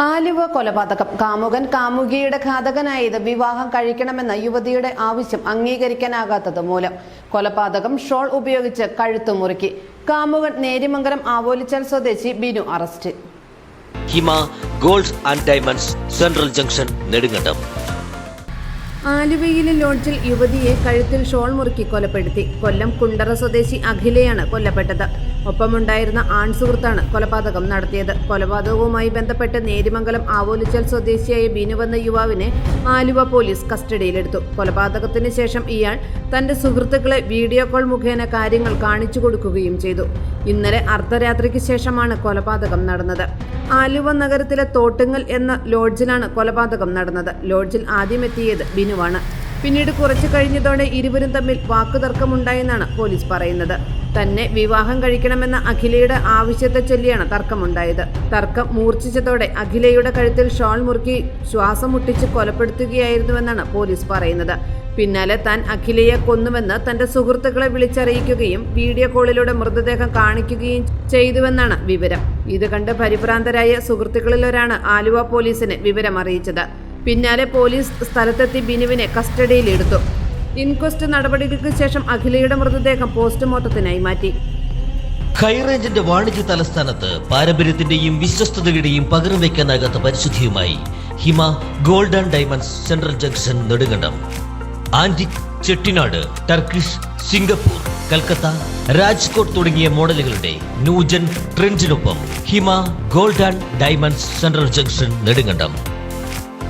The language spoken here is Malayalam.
ആലുവ കൊലപാതകം. കാമുകൻ കാമുകിയുടെ ഘാതകനായത് വിവാഹം കഴിക്കണമെന്ന യുവതിയുടെ ആവശ്യം അംഗീകരിക്കാനാകാത്തത് മൂലം കൊലപാതകം ഷോൾ ഉപയോഗിച്ച് കഴുത്തു മുറുക്കി. കാമുകൻ നേരിമംഗലം ആവോലിച്ചാൽ സ്വദേശി Binu arrest. Hima gold and diamonds central junction Nedumkandam. ആലുവയിലെ ലോഡ്ജിൽ യുവതിയെ കഴുത്തിൽ ഷോൾ മുറുക്കി കൊലപ്പെടുത്തി. കൊല്ലം കുണ്ടറ സ്വദേശി അഖിലയാണ് കൊല്ലപ്പെട്ടത്. ഒപ്പമുണ്ടായിരുന്ന ആൺ സുഹൃത്താണ് കൊലപാതകം നടത്തിയത്. കൊലപാതകവുമായി ബന്ധപ്പെട്ട് നേരിമംഗലം ആവോലിച്ചൽ സ്വദേശിയായ ബിനു എന്ന യുവാവിനെ ആലുവ പോലീസ് കസ്റ്റഡിയിലെടുത്തു. കൊലപാതകത്തിന് ശേഷം ഇയാൾ തന്റെ സുഹൃത്തുക്കളെ വീഡിയോ കോൾ മുഖേന കാര്യങ്ങൾ കാണിച്ചു കൊടുക്കുകയും ചെയ്തു. ഇന്നലെ അർദ്ധരാത്രിക്ക് ശേഷമാണ് കൊലപാതകം നടന്നത്. ആലുവ നഗരത്തിലെ തോട്ടുങ്ങൽ എന്ന ലോഡ്ജിലാണ് കൊലപാതകം നടന്നത്. ലോഡ്ജിൽ ആദ്യമെത്തിയത് ബിനുവാണ്. പിന്നീട് കുറച്ചു കഴിഞ്ഞതോടെ ഇരുവരും തമ്മിൽ വാക്കുതർക്കമുണ്ടായെന്നാണ് പോലീസ് പറയുന്നത്. തന്നെ വിവാഹം കഴിക്കണമെന്ന അഖിലയുടെ ആവശ്യത്തെ ചൊല്ലിയാണ് തർക്കമുണ്ടായത്. തർക്കം മൂർച്ഛിച്ചതോടെ അഖിലയുടെ കഴുത്തിൽ ഷോൾ മുറുക്കി ശ്വാസം മുട്ടിച്ച് കൊലപ്പെടുത്തുകയായിരുന്നുവെന്നാണ് പോലീസ് പറയുന്നത്. പിന്നാലെ താൻ അഖിലയെ കൊന്നുവെന്ന് തന്റെ സുഹൃത്തുക്കളെ വിളിച്ചറിയിക്കുകയും വീഡിയോ കോളിലൂടെ മൃതദേഹം കാണിക്കുകയും ചെയ്തുവെന്നാണ് വിവരം. ഇത് കണ്ട് പരിഭ്രാന്തരായ സുഹൃത്തുക്കളിലൊരാണ് ആലുവ പോലീസിന് വിവരം അറിയിച്ചത് പിന്നാലെ പോലീസ് സ്ഥലത്തെത്തി ബിനുവിനെ കസ്റ്റഡിയിലെടുത്തു. ഇൻക്വസ്റ്റ് നടപടികൾക്ക് ശേഷം അഖിലയുടെ മൃതദേഹം പോസ്റ്റ്മോർട്ടത്തിനായി മാറ്റി. ഹൈറേഞ്ചിന്റെ വാണിജ്യ തലസ്ഥാനത്ത് പാരമ്പര്യത്തിന്റെയും വിശ്വസ്തതയുടെയും പകരം വയ്ക്കാനാകാത്ത പരിശുദ്ധിയുമായി Hima golden diamonds central junction Nedumkandam. Antique Chettinad Turkish Singapore Calcutta Rajkot തുടങ്ങിയ മോഡലുകളുടെ new gen ട്രെൻഡിനൊപ്പം Hima gold and diamonds central junction Nedumkandam.